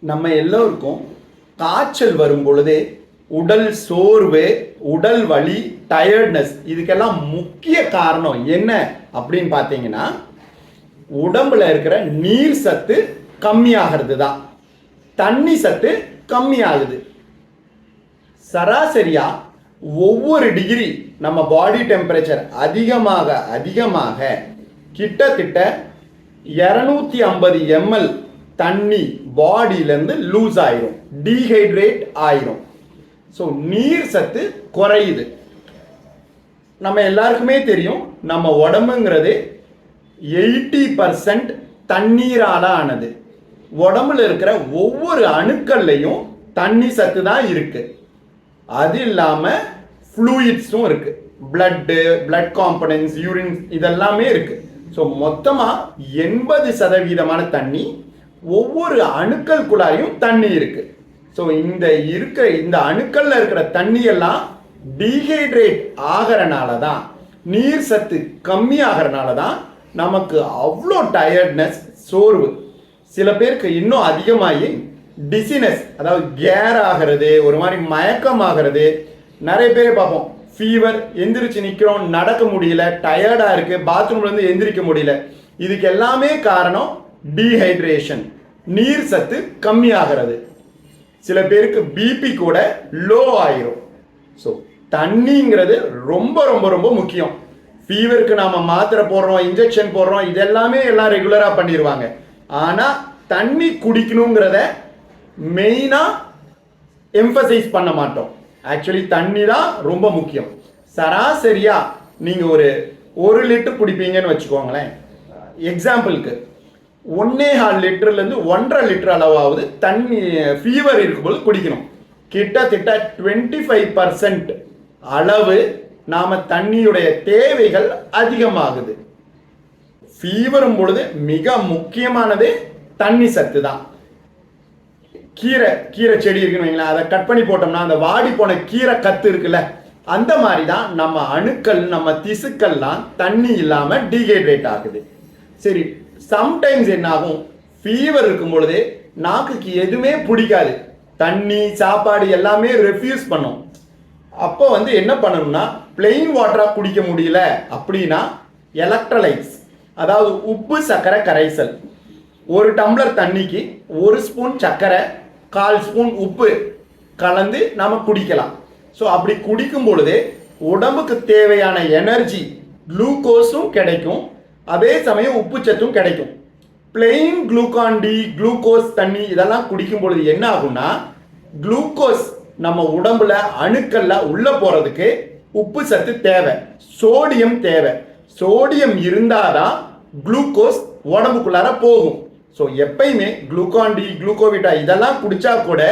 நம்ம எல்லோருக்கும் காய்ச்சல் வரும் பொழுதே உடல் சோர்வு உடல் வலி டயர்ட்னஸ் இதுக்கெல்லாம் முக்கிய காரணம் என்ன அப்படின்னு பார்த்தீங்கன்னா உடம்புல இருக்கிற நீர் சத்து கம்மியாகிறது தான். தண்ணி சத்து கம்மியாகுது. சராசரியாக ஒவ்வொரு டிகிரி நம்ம பாடி டெம்பரேச்சர் அதிகமாக அதிகமாக கிட்டத்தட்ட இரநூத்தி ஐம்பது எம்எல் தண்ணி பாடியிலேருந்து லூஸ் ஆயிரும் டீஹைட்ரேட் ஆயிரும். ஸோ நீர் சத்து குறையுது. நம்ம எல்லாருக்குமே தெரியும் நம்ம உடம்புங்கிறது எயிட்டி பர்சன்ட் தண்ணீரால ஆனது. உடம்புல இருக்கிற ஒவ்வொரு அணுக்கள்லையும் தண்ணி சத்து தான் இருக்கு. அது இல்லாமல் ஃப்ளூயிட்ஸும் இருக்கு. பிளட்டு பிளட் காம்பனன்ஸ் யூரின் இதெல்லாமே இருக்கு. ஸோ மொத்தமாக எண்பது சதவீதமான தண்ணி ஒவ்வொரு அணுக்கள் குழாயும் தண்ணி இருக்கு. ஸோ இந்த இருக்கிற இந்த அணுக்கள்ல இருக்கிற தண்ணி எல்லாம் டீஹைட்ரேட் ஆகிறனால தான் நீர் சத்து கம்மி ஆகிறனால தான் நமக்கு அவ்வளோ டயர்ட்னஸ் சோர்வு. சில பேருக்கு இன்னும் அதிகமாகி டிசினஸ் அதாவது கேர் ஆகிறது ஒரு மாதிரி மயக்கம் ஆகிறது. நிறைய பேர் பார்ப்போம். ஃபீவர் எந்திரிச்சு நிற்கிறோம் நடக்க முடியல டயர்டாக இருக்குது பாத்ரூம்லேருந்து எந்திரிக்க முடியல. இதுக்கு எல்லாமே காரணம் டீஹைட்ரேஷன் நீர் சத்து கம்மியாகிறது. சில பேருக்கு பிபி கூட லோ ஆயிரும். ஸோ தண்ணிங்கிறது ரொம்ப ரொம்ப ரொம்ப முக்கியம். ஃபீவருக்கு நாம் மாத்திரை போடுறோம் இன்ஜெக்ஷன் போடுறோம் இதெல்லாமே எல்லாம் ரெகுலராக பண்ணிடுவாங்க. ஆனால் தண்ணி குடிக்கணுங்கிறத மெயினாக எம்பசைஸ் பண்ண மாட்டோம். ஆக்சுவலி தண்ணி தான் ரொம்ப முக்கியம். சராசரியாக நீங்கள் ஒரு ஒரு லிட்டர் குடிப்பீங்கன்னு வச்சுக்கோங்களேன். எக்ஸாம்பிளுக்கு ஒன்னே கால் லிட்டர்லேருந்து ஒன்றரை லிட்டர் அளவாவது தண்ணி ஃபீவர் இருக்கும்போது குடிக்கணும். கிட்டத்தட்ட டுவெண்ட்டி ஃபைவ் பர்சன்ட் அளவு நாம் தண்ணியுடைய தேவைகள் அதிகமாகுது. ஃபீவரும் பொழுது மிக முக்கியமானது தண்ணி சத்து தான். கீரை கீரை செடி இருக்குன்னு வைங்களேன் அதை கட் பண்ணி போட்டோம்னா அந்த வாடி போன கீரை கத்து இருக்குல்ல அந்த மாதிரி தான் நம்ம அணுக்கள் நம்ம திசுக்கள்லாம் தண்ணி இல்லாமல் டீஹைட்ரேட் ஆகுது. சரி சம்டைம்ஸ் என்ன ஆகும் ஃபீவர் இருக்கும் பொழுதே நாக்குக்கு எதுவுமே பிடிக்காது. தண்ணி சாப்பாடு எல்லாமே ரெஃப்யூஸ் பண்ணும். அப்போ வந்து என்ன பண்ணணும்னா பிளெயின் வாட்டராக குடிக்க முடியல அப்படின்னா எலக்ட்ரலைட்ஸ் அதாவது உப்பு சர்க்கரை கரைசல். ஒரு டம்ளர் தண்ணிக்கு ஒரு ஸ்பூன் சர்க்கரை கால் ஸ்பூன் உப்பு கலந்து நாம் குடிக்கலாம். ஸோ அப்படி குடிக்கும் பொழுது உடம்புக்கு தேவையான எனர்ஜி குளுக்கோஸும் கிடைக்கும். அதே சமயம் உப்புச்சத்தும் கிடைக்கும். பிளெயின் குளுக்கான் டி குளுக்கோஸ் தண்ணி இதெல்லாம் குடிக்கும் பொழுது என்ன ஆகும்னா குளுக்கோஸ் நம்ம உடம்புல அணுக்கள்ல உள்ள போறதுக்கு உப்பு சத்து தேவை. சோடியம் தேவை. சோடியம் இருந்தாதான் குளுக்கோஸ் உடம்புக்குள்ளார போகும். ஸோ எப்பயுமே குளுக்கான் டி குளுக்கோவிட்டா இதெல்லாம் குடிச்சா கூட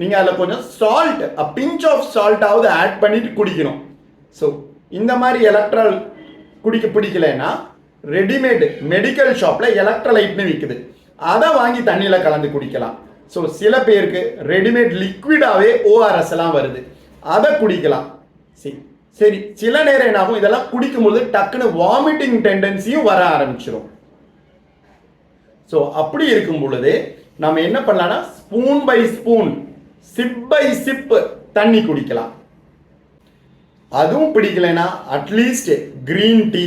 நீங்க அதில் கொஞ்சம் சால்ட் அ பிஞ்ச் ஆஃப் சால்ட்டாவது ஆட் பண்ணிட்டு குடிக்கணும். ஸோ இந்த மாதிரி எலக்ட்ரால் குடிக்க பிடிக்கலைன்னா ரெடிமேடு மெடிக்கல் ஷாப்பில் எலக்ட்ரலைட்னு விற்குது அதை வாங்கி தண்ணியில் கலந்து குடிக்கலாம். ஸோ சில பேருக்கு ரெடிமேட் லிக்விடாகவே ஓஆர்எஸ் எல்லாம் வருது. அதை குடிக்கலாம். சரி சரி சில நேரம் என்னாகும் இதெல்லாம் குடிக்கும்போது டக்குன்னு வாமிட்டிங் டெண்டன்சியும் வர ஆரம்பிச்சிடும் ஸோ அப்படி இருக்கும் பொழுது நம்ம என்ன பண்ணலாம்னா spoon by spoon sip by sip தண்ணி குடிக்கலாம். அதுவும் பிடிக்கலைன்னா at least green tea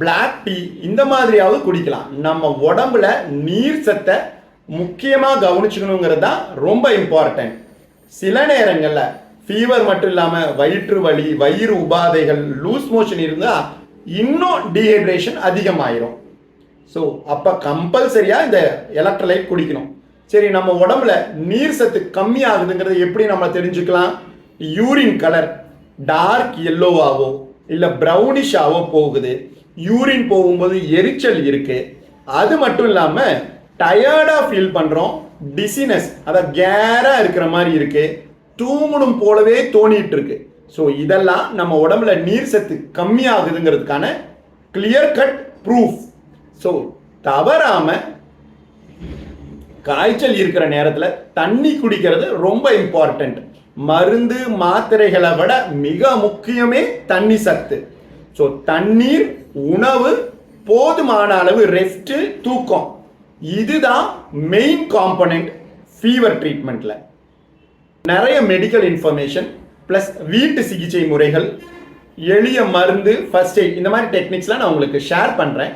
black tea இந்த மாதிரியாவது குடிக்கலாம். நம்ம உடம்புல நீர் சத்தை முக்கியமாக கவனிச்சுக்கணுங்கிறது தான் ரொம்ப இம்பார்ட்டன்ட் சில நேரங்களில் ஃபீவர் மட்டும் இல்லாமல் வயிற்று வலி வயிறு உபாதைகள் லூஸ் மோஷன் இருந்தால் இன்னும் டீஹைட்ரேஷன் அதிகமாயிரும். ஸோ அப்போ கம்பல்சரியாக இந்த எலக்ட்ரலைட் குடிக்கணும். சரி நம்ம உடம்புல நீர் சத்து கம்மி ஆகுதுங்கிறத எப்படி நம்ம தெரிஞ்சுக்கலாம்? யூரின் கலர் டார்க் எல்லோவாவோ இல்லை ப்ரௌனிஷாவோ போகுது. யூரின் போகும்போது எரிச்சல் இருக்கு. அது மட்டும் இல்லாமல் டயர்டாக ஃபீல் பண்ணுறோம் டிசினஸ் அதாவது கேராக இருக்கிற மாதிரி இருக்கு. தூங்கணும் போலவே தோணிட்டு இருக்கு. ஸோ இதெல்லாம் நம்ம உடம்புல நீர் சத்து கம்மி ஆகுதுங்கிறதுக்கான கிளியர் கட் ப்ரூஃப் ஸோ தவறாம காய்ச்சல் இருக்கிற நேரத்தில் தண்ணி குடிக்கிறது ரொம்ப இம்பார்ட்டண்ட் மருந்து மாத்திரைகளை விட மிக முக்கியமே தண்ணி சத்து. ஸோ தண்ணீர் உணவு போதுமான அளவு ரெஸ்ட் தூக்கம். இதுதான் மெயின் காம்பனண்ட் ஃபீவர் ட்ரீட்மெண்ட்டில் நிறைய மெடிக்கல் இன்ஃபர்மேஷன் ப்ளஸ் வீட்டு சிகிச்சை முறைகள் எளிய மருந்து ஃபர்ஸ்ட் எய்ட் இந்த மாதிரி டெக்னிக்ஸ்லாம் நான் உங்களுக்கு ஷேர் பண்ணுறேன்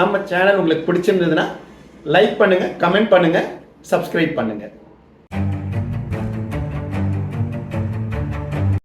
நம்ம சேனல் உங்களுக்கு பிடிச்சிருந்ததுன்னா லைக் பண்ணுங்கள் கமெண்ட் பண்ணுங்கள் சப்ஸ்கிரைப் பண்ணுங்கள்